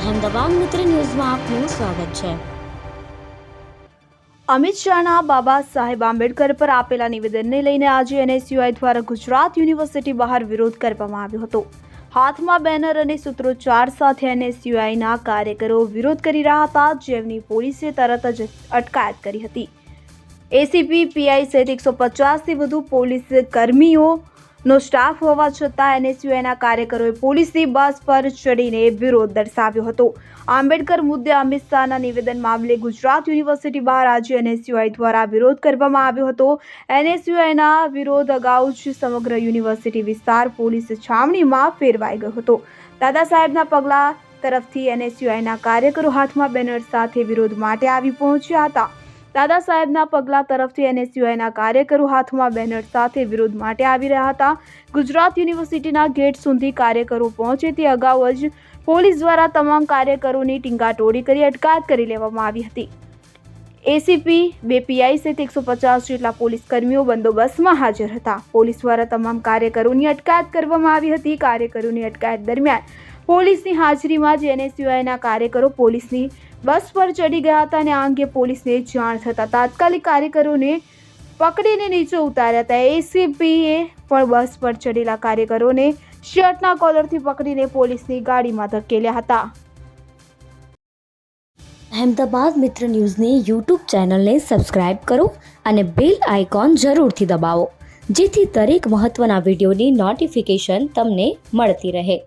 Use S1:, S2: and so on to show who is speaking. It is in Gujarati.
S1: અહેમદાબાદ મિત્ર ન્યૂઝમાં આપનું સ્વાગત છે.
S2: અમિત શાહના બાબા સાહેબ આંબેડકર પર આપેલા નિવેદનને લઈને આજે એનએસયુઆઈ દ્વારા ગુજરાત યુનિવર્સિટી બહાર વિરોધ કરવામાં આવ્યો હતો. હાથમાં બેનર અને સૂત્રોચ્ચાર સાથે એનએસયુઆઈના કાર્યકરો વિરોધ કરી રહ્યા હતા, જેમની પોલીસે તરત જ અટકાયત કરી હતી. એસીપી પીઆઈ સહિત એકસો પચાસથી વધુ પોલીસ કર્મીઓનો સ્ટાફ હોવા છતાં એનએસયુઆઈના કાર્યકરોએ પોલીસની બસ પર ચડીને વિરોધ દર્શાવ્યો હતો. આંબેડકર મુદ્દે અમિત શાહના નિવેદન મામલે ગુજરાત યુનિવર્સિટી બહાર આજે એનએસયુઆઈ દ્વારા વિરોધ કરવામાં આવ્યો હતો. એનએસયુઆઈના વિરોધ અગાઉ જ સમગ્ર યુનિવર્સિટી વિસ્તાર પોલીસ છાવણીમાં ફેરવાઈ ગયો હતો. દાદા સાહેબના પગલાં તરફથી એનએસયુઆઈના કાર્યકરો હાથમાં બેનર સાથે વિરોધ માટે આવી પહોંચ્યા હતા. દાદા સાહેબના પગલાં તરફથી એનએસયુઆઈના કાર્યકરો હાથમાં બેનર સાથે વિરોધ માટે આવી રહ્યા હતા. ગુજરાત યુનિવર્સિટીના ગેટ સુધી કાર્યકરો પહોંચે તે અગાઉ જ પોલીસ દ્વારા તમામ કાર્યકરોની ટીંગાટોળી કરી અટકાયત કરી લેવામાં આવી હતી. એસીપી બે પીઆઈ સહિત એકસો પચાસ જેટલા પોલીસ કર્મીઓ બંદોબસ્તમાં હાજર હતા. પોલીસ દ્વારા તમામ કાર્યકરોની અટકાયત કરવામાં આવી હતી. કાર્યકરોની અટકાયત દરમિયાન પોલીસની હાજરીમાં જ એનએસયુઆઈના કાર્યકરો પોલીસની બસ પર ચડી ગયા હતા અને આ અંગે પોલીસને જાણ થતાં તાત્કાલિક કાર્યકરોને પકડીને નીચે ઉતાર્યા હતા. એસીપીએ પણ બસ પર ચડેલા કાર્યકરોને શર્ટના કોલરથી પકડીને પોલીસની ગાડીમાં ધકેલ્યા હતા.
S1: અહેમદાબાદ મિત્ર ન્યૂઝની યુટ્યુબ ચેનલને સબસ્ક્રાઇબ કરો અને બેલ આઇકોન જરૂરથી દબાવો, જેથી દરેક મહત્ત્વના વિડીયોની નોટિફિકેશન તમને મળતી રહે.